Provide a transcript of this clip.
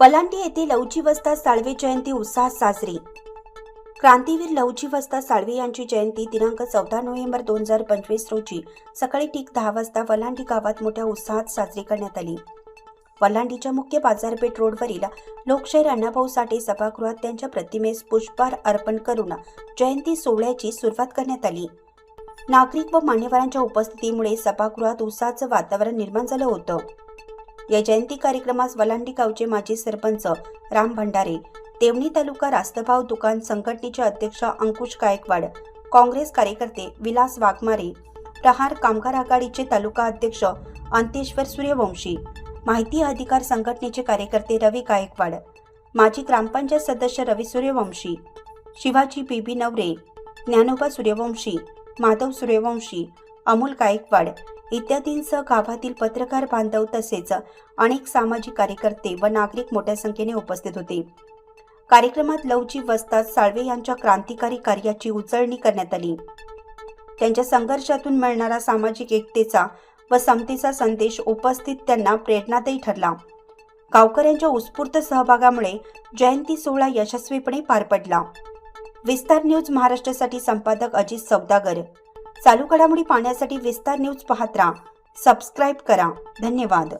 वलांडी येथे लवजी वस्ता साळवे जयंती उत्साहात साजरी. क्रांतीवीर लवजी वस्ता साळवे यांची जयंती दिनांक चौदा नोव्हेंबर दोन हजार पंचवीस रोजी सकाळी ठीक दहा वाजता वलांडी गावात मोठ्या उत्साहात साजरी करण्यात आली. वलांडीच्या मुख्य बाजारपेठ रोडवरील लोकशाहीर अण्णाभाऊ साठे सभागृहात त्यांच्या प्रतिमेस पुष्पहार अर्पण करून जयंती सोहळ्याची सुरुवात करण्यात आली. नागरिक व मान्यवरांच्या उपस्थितीमुळे सभागृहात उत्साहाचं वातावरण निर्माण झालं होतं. या जयंती कार्यक्रमास वलांडी गावचे माजी सरपंच राम भंडारे देवणी तालुका रास्तभाव दुकान संघटनेचे अध्यक्ष अंकुश गायकवाड काँग्रेस कार्यकर्ते विलास वाघमारे प्रहार कामगार आघाडीचे तालुका अध्यक्ष अंतेश्वर सूर्यवंशी माहिती अधिकार संघटनेचे कार्यकर्ते रवी गायकवाड माजी ग्रामपंचायत सदस्य रवी सूर्यवंशी शिवाजी बीबी नवरे ज्ञानोबा सूर्यवंशी माधव सूर्यवंशी अमोल गायकवाड. इत्यादींसह गावातील पत्रकार बांधव तसेच अनेक सामाजिक कार्यकर्ते व नागरिक मोठ्या संख्येने उपस्थित होते. कार्यक्रमात लवजी वस्तात साळवे यांच्या क्रांतिकारी कार्याची उचलणी करण्यात आली. त्यांच्या संघर्षातून मिळणारा सामाजिक एकतेचा व समतेचा संदेश उपस्थित त्यांना प्रेरणादायी ठरला. गावकऱ्यांच्या उत्स्फूर्त सहभागामुळे जयंती सोहळा यशस्वीपणे पार पडला. विस्तार न्यूज महाराष्ट्रासाठी संपादक अजित सौदागर. चालू घडामोडी पाहण्यासाठी विस्तार न्यूज पाहत राहा. सबस्क्राईब करा. धन्यवाद.